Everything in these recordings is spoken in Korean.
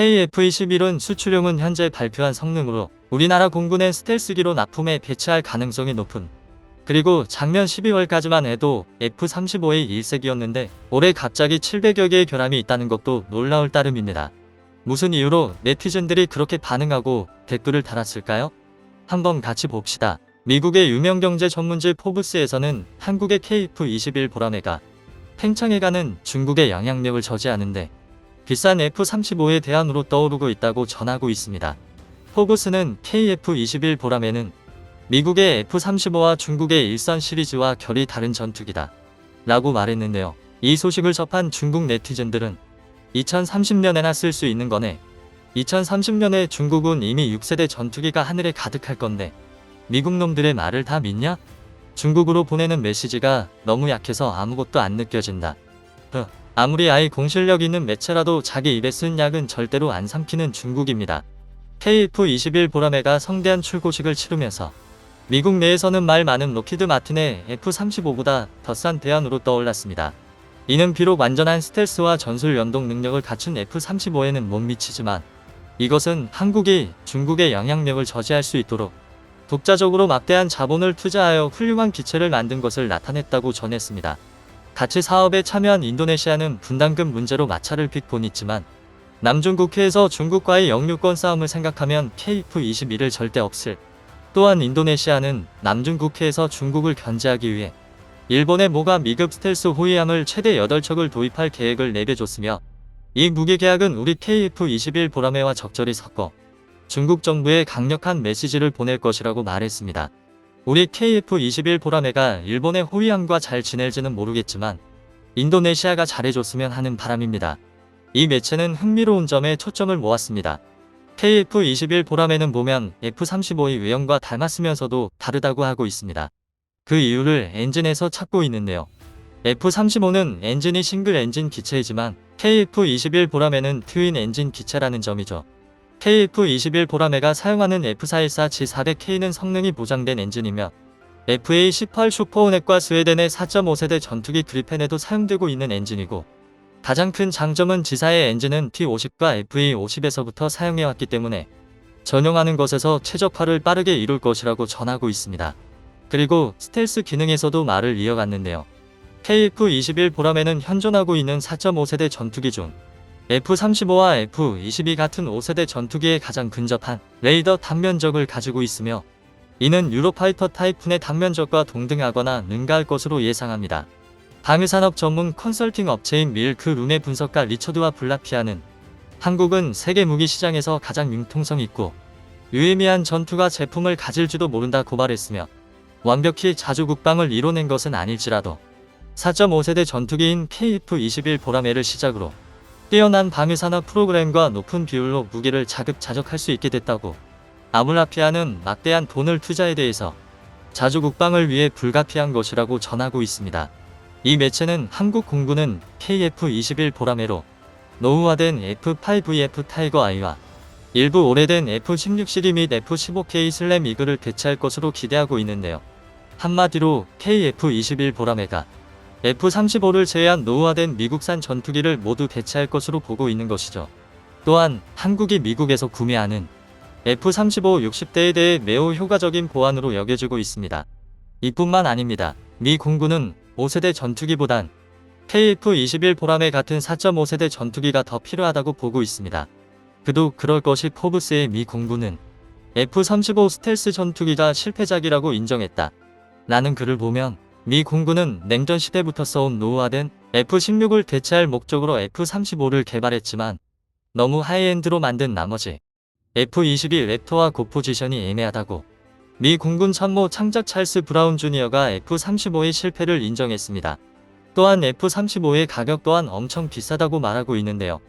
KF-21은 수출용은 현재 발표한 성능으로 우리나라 공군의 스텔스기로 납품해 배치할 가능성이 높은 그리고 작년 12월까지만 해도 F-35의 1색이었는데 올해 갑자기 700여 개의 결함이 있다는 것도 놀라울 따름입니다. 무슨 이유로 네티즌들이 그렇게 반응하고 댓글을 달았을까요? 한번 같이 봅시다. 미국의 유명 경제 전문지 포브스에서는 한국의 KF-21 보라매가 팽창해가는 중국의 영향력을 저지하는데 비싼 F-35의 대안으로 떠오르고 있다고 전하고 있습니다. 포브스는 KF-21 보라매는 미국의 F-35와 중국의 일선 시리즈와 결이 다른 전투기다. 라고 말했는데요. 이 소식을 접한 중국 네티즌들은 2030년에나 쓸 수 있는 거네. 2030년에 중국은 이미 6세대 전투기가 하늘에 가득할 건데 미국 놈들의 말을 다 믿냐? 중국으로 보내는 메시지가 너무 약해서 아무것도 안 느껴진다. 흐, 아무리 아이 공실력 있는 매체라도 자기 입에 쓴 약은 절대로 안 삼키는 중국입니다. KF-21 보라매가 성대한 출고식을 치르면서 미국 내에서는 말 많은 로키드 마틴의 F-35보다 더 싼 대안으로 떠올랐습니다. 이는 비록 완전한 스텔스와 전술 연동 능력을 갖춘 F-35에는 못 미치지만 이것은 한국이 중국의 영향력을 저지할 수 있도록 독자적으로 막대한 자본을 투자하여 훌륭한 기체를 만든 것을 나타냈다고 전했습니다. 같이 사업에 참여한 인도네시아는 분담금 문제로 마찰을 빚곤 있지만 남중 국해에서 중국과의 영유권 싸움을 생각하면 KF-21을 절대 없을. 또한 인도네시아는 남중 국해에서 중국을 견제하기 위해 일본의 모가 미급 스텔스 호위함을 최대 8척을 도입할 계획을 내려줬으며 이 무기 계약은 우리 KF-21 보라매와 적절히 섞어 중국 정부에 강력한 메시지를 보낼 것이라고 말했습니다. 우리 KF-21 보라매가 일본의 호위함과 잘 지낼지는 모르겠지만 인도네시아가 잘해줬으면 하는 바람입니다. 이 매체는 흥미로운 점에 초점을 모았습니다. KF-21 보라매는 보면 F-35의 외형과 닮았으면서도 다르다고 하고 있습니다. 그 이유를 엔진에서 찾고 있는데요. F-35는 엔진이 싱글 엔진 기체이지만 KF-21 보라매는 트윈 엔진 기체라는 점이죠. KF-21 보라매가 사용하는 F414G400K는 성능이 보장된 엔진이며 FA-18 슈퍼호넷과 스웨덴의 4.5세대 전투기 그리펜에도 사용되고 있는 엔진이고 가장 큰 장점은 지사의 엔진은 T50과 FA50에서부터 사용해왔기 때문에 전용하는 것에서 최적화를 빠르게 이룰 것이라고 전하고 있습니다. 그리고 스텔스 기능에서도 말을 이어갔는데요. KF-21 보라매는 현존하고 있는 4.5세대 전투기 중 F-35와 F-22 같은 5세대 전투기에 가장 근접한 레이더 단면적을 가지고 있으며 이는 유로파이터 타이푼의 단면적과 동등하거나 능가할 것으로 예상합니다. 방위산업 전문 컨설팅 업체인 밀크 룸의 분석가 리처드와 블라피아는 한국은 세계 무기 시장에서 가장 융통성 있고 유의미한 전투가 제품을 가질지도 모른다 고발했으며 완벽히 자주 국방을 이뤄낸 것은 아닐지라도 4.5세대 전투기인 KF-21 보라매를 시작으로 뛰어난 방위산업 프로그램과 높은 비율로 무기를 자급자족할 수 있게 됐다고 아물라피아는 막대한 돈을 투자에 대해서 자주 국방을 위해 불가피한 것이라고 전하고 있습니다. 이 매체는 한국 공군은 KF-21 보라매로 노후화된 F5VF 타이거 I와 일부 오래된 F-16 시리 및 F-15K 슬램 이글을 대체할 것으로 기대하고 있는데요. 한마디로 KF-21 보라매가 F-35를 제외한 노후화된 미국산 전투기를 모두 대체할 것으로 보고 있는 것이죠. 또한 한국이 미국에서 구매하는 F-35 60대에 대해 매우 효과적인 보안으로 여겨지고 있습니다. 이뿐만 아닙니다. 미 공군은 5세대 전투기보단 KF-21 보라매 같은 4.5세대 전투기가 더 필요하다고 보고 있습니다. 그도 그럴 것이 포브스의 미 공군은 F-35 스텔스 전투기가 실패작이라고 인정했다. 라는 글을 보면 미 공군은 냉전 시대부터 써온 노후화된 F-16을 대체할 목적으로 F-35를 개발했지만 너무 하이엔드로 만든 나머지 F-22 랩터와 고포지션이 애매하다고 미 공군 참모 창작 찰스 브라운 주니어가 F-35의 실패를 인정했습니다. 또한 F-35의 가격 또한 엄청 비싸다고 말하고 있는데요.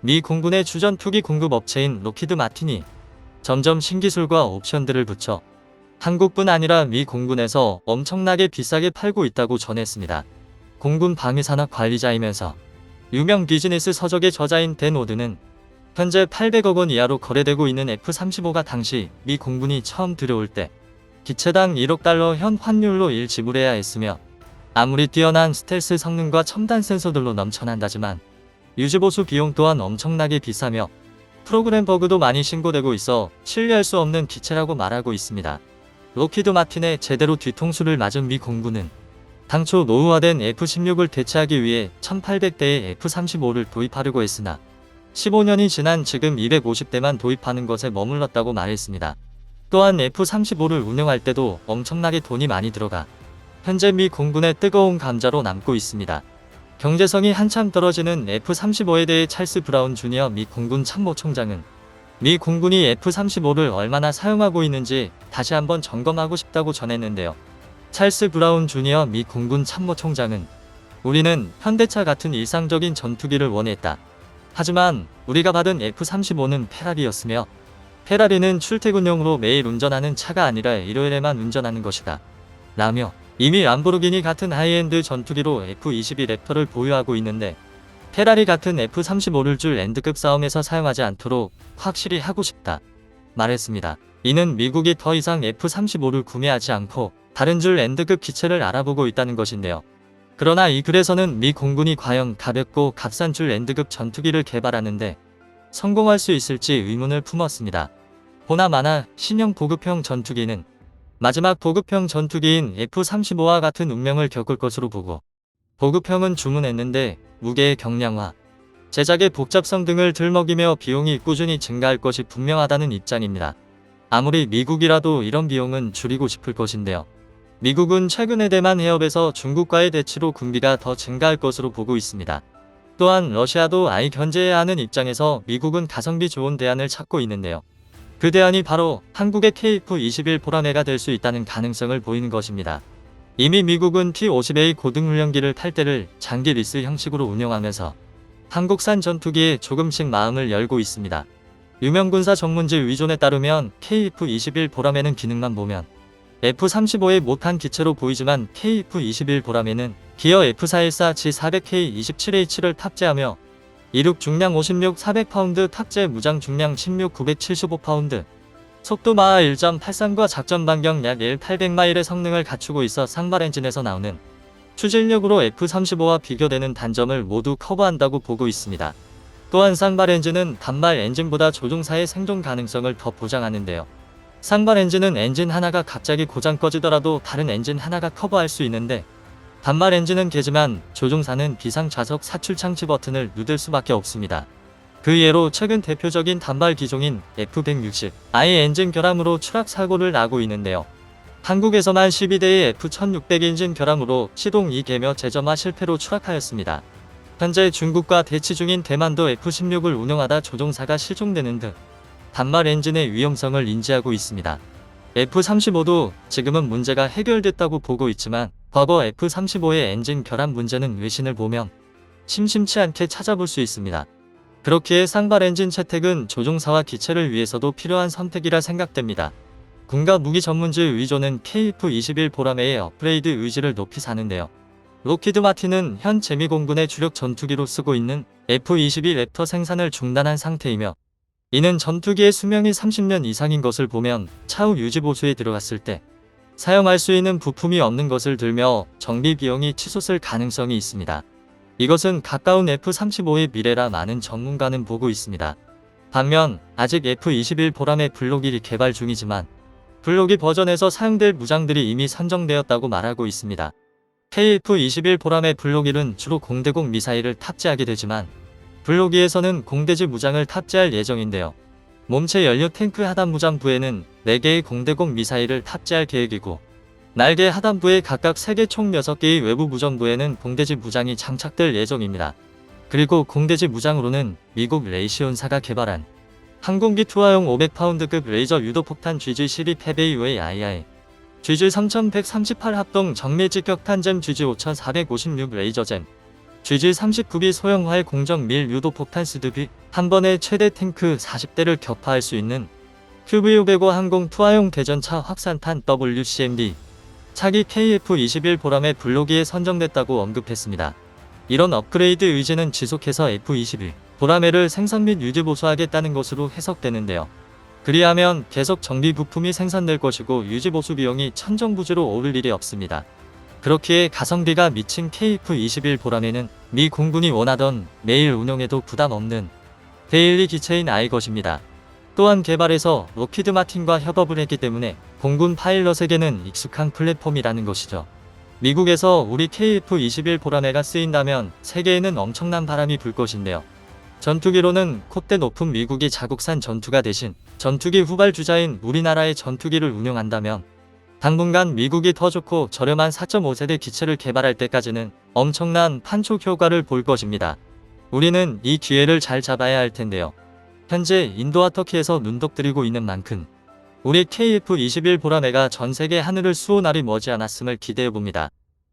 미 공군의 주전 투기 공급 업체인 로키드 마틴이 점점 신기술과 옵션들을 붙여 한국뿐 아니라 미 공군에서 엄청나게 비싸게 팔고 있다고 전했습니다. 공군 방위산업 관리자이면서 유명 비즈니스 서적의 저자인 댄 오드는 현재 800억 원 이하로 거래되고 있는 F-35가 당시 미 공군이 처음 들여올 때 기체당 1억 달러 현 환율로 일 지불해야 했으며 아무리 뛰어난 스텔스 성능과 첨단 센서들로 넘쳐난다지만 유지보수 비용 또한 엄청나게 비싸며 프로그램 버그도 많이 신고되고 있어 신뢰할 수 없는 기체라고 말하고 있습니다. 로키드 마틴의 제대로 뒤통수를 맞은 미 공군은 당초 노후화된 F-16을 대체하기 위해 1800대의 F-35를 도입하려고 했으나 15년이 지난 지금 250대만 도입하는 것에 머물렀다고 말했습니다. 또한 F-35를 운영할 때도 엄청나게 돈이 많이 들어가 현재 미 공군의 뜨거운 감자로 남고 있습니다. 경제성이 한참 떨어지는 F-35에 대해 찰스 브라운 주니어 미 공군 참모총장은 미 공군이 F-35를 얼마나 사용하고 있는지 다시 한번 점검하고 싶다고 전했는데요. 찰스 브라운 주니어 미 공군 참모총장은 우리는 현대차 같은 일상적인 전투기를 원했다. 하지만 우리가 받은 F-35는 페라리였으며 페라리는 출퇴근용으로 매일 운전하는 차가 아니라 일요일에만 운전하는 것이다. 라며 이미 람보르기니 같은 하이엔드 전투기로 F-22 랩터를 보유하고 있는데 페라리 같은 F-35를 줄 랜드급 싸움에서 사용하지 않도록 확실히 하고 싶다. 말했습니다. 이는 미국이 더 이상 F-35를 구매하지 않고 다른 줄 랜드급 기체를 알아보고 있다는 것인데요. 그러나 이 글에서는 미 공군이 과연 가볍고 값싼 줄 랜드급 전투기를 개발하는데 성공할 수 있을지 의문을 품었습니다. 보나마나 신형 보급형 전투기는 마지막 보급형 전투기인 F-35와 같은 운명을 겪을 것으로 보고 보급형은 주문했는데 무게의 경량화, 제작의 복잡성 등을 들먹이며 비용이 꾸준히 증가할 것이 분명하다는 입장입니다. 아무리 미국이라도 이런 비용은 줄이고 싶을 것인데요. 미국은 최근에 대만 해협에서 중국과의 대치로 군비가 더 증가할 것으로 보고 있습니다. 또한 러시아도 아이 견제해야 하는 입장에서 미국은 가성비 좋은 대안을 찾고 있는데요. 그 대안이 바로 한국의 KF-21 보라매가 될 수 있다는 가능성을 보이는 것입니다. 이미 미국은 T-50A 고등훈련기를 탈 때를 장기 리스 형식으로 운영하면서 한국산 전투기에 조금씩 마음을 열고 있습니다. 유명 군사 전문지 위존에 따르면 KF-21 보라매는 기능만 보면 F-35의 못한 기체로 보이지만 KF-21 보라매는 기어 F-414 G400K 27H를 탑재하며 이륙 중량 56 400파운드 탑재 무장 중량 16 975파운드 속도 마하 1.83과 작전 반경 약 1 800마일의 성능을 갖추고 있어 상발 엔진에서 나오는 추진력으로 F-35와 비교되는 단점을 모두 커버한다고 보고 있습니다. 또한 쌍발 엔진은 단발 엔진보다 조종사의 생존 가능성을 더 보장하는데요. 쌍발 엔진은 엔진 하나가 갑자기 고장 꺼지더라도 다른 엔진 하나가 커버할 수 있는데 단발 엔진은 개지만 조종사는 비상 좌석 사출 창치 버튼을 누를 수밖에 없습니다. 그 예로 최근 대표적인 단발 기종인 F160 i 엔진 결함으로 추락 사고를 나고 있는데요. 한국에서만 12대의 F1600 엔진 결함으로 시동 2개며 제점화 실패로 추락하였습니다. 현재 중국과 대치 중인 대만도 F16을 운영하다 조종사가 실종되는 등 단말 엔진의 위험성을 인지하고 있습니다. F35도 지금은 문제가 해결됐다고 보고 있지만 과거 F35의 엔진 결함 문제는 외신을 보면 심심치 않게 찾아볼 수 있습니다. 그렇기에 쌍발 엔진 채택은 조종사와 기체를 위해서도 필요한 선택이라 생각됩니다. 군가 무기 전문지 위조는 KF-21 보라매의 업그레이드 의지를 높이 사는데요. 로키드 마틴은 현 재미공군의 주력 전투기로 쓰고 있는 F-22 랩터 생산을 중단한 상태이며 이는 전투기의 수명이 30년 이상인 것을 보면 차후 유지보수에 들어갔을 때 사용할 수 있는 부품이 없는 것을 들며 정비 비용이 치솟을 가능성이 있습니다. 이것은 가까운 F-35의 미래라 많은 전문가는 보고 있습니다. 반면 아직 F-21 보람의 블록 1이 개발 중이지만 블록 2 버전에서 사용될 무장들이 이미 선정되었다고 말하고 있습니다. KF-21 보람의 블록 1은 주로 공대공 미사일을 탑재하게 되지만 블록 2에서는 공대지 무장을 탑재할 예정인데요. 몸체 연료 탱크 하단 무장부에는 4개의 공대공 미사일을 탑재할 계획이고 날개 하단부에 각각 3개 총 6개의 외부 무전부에는 공대지 무장이 장착될 예정입니다. 그리고 공대지 무장으로는 미국 레이시온사가 개발한 항공기 투하용 500파운드급 레이저 유도폭탄 GG 시리 페베이웨이 II GG 3138 합동 정밀 직격 탄잼 GG 5456 레이저잼 GG 39B 소형 활 공정 밀 유도폭탄 스드비 한 번에 최대 탱크 40대를 격파할 수 있는 QV505 항공 투하용 대전차 확산탄 WCMB 차기 KF-21 보람의 블로기에 선정됐다고 언급했습니다. 이런 업그레이드 의지는 지속해서 F-21 보라매를 생산 및 유지 보수하겠다는 것으로 해석되는데요. 그리하면 계속 정비 부품이 생산될 것이고 유지 보수 비용이 천정부지로 오를 일이 없습니다. 그렇기에 가성비가 미친 KF-21 보라매는 미 공군이 원하던 매일 운영에도 부담 없는 데일리 기체인 아이 것입니다. 또한 개발에서 로키드 마틴과 협업을 했기 때문에 공군 파일럿에게는 익숙한 플랫폼이라는 것이죠. 미국에서 우리 KF-21 보라매가 쓰인다면 세계에는 엄청난 바람이 불 것인데요. 전투기로는 콧대 높은 미국이 자국산 전투가 대신 전투기 후발주자인 우리나라의 전투기를 운용한다면 당분간 미국이 더 좋고 저렴한 4.5세대 기체를 개발할 때까지는 엄청난 판촉 효과를 볼 것입니다. 우리는 이 기회를 잘 잡아야 할 텐데요. 현재 인도와 터키에서 눈독 들이고 있는 만큼 우리 KF-21 보라매가 전 세계 하늘을 수호 날이 머지않았음을 기대해 봅니다.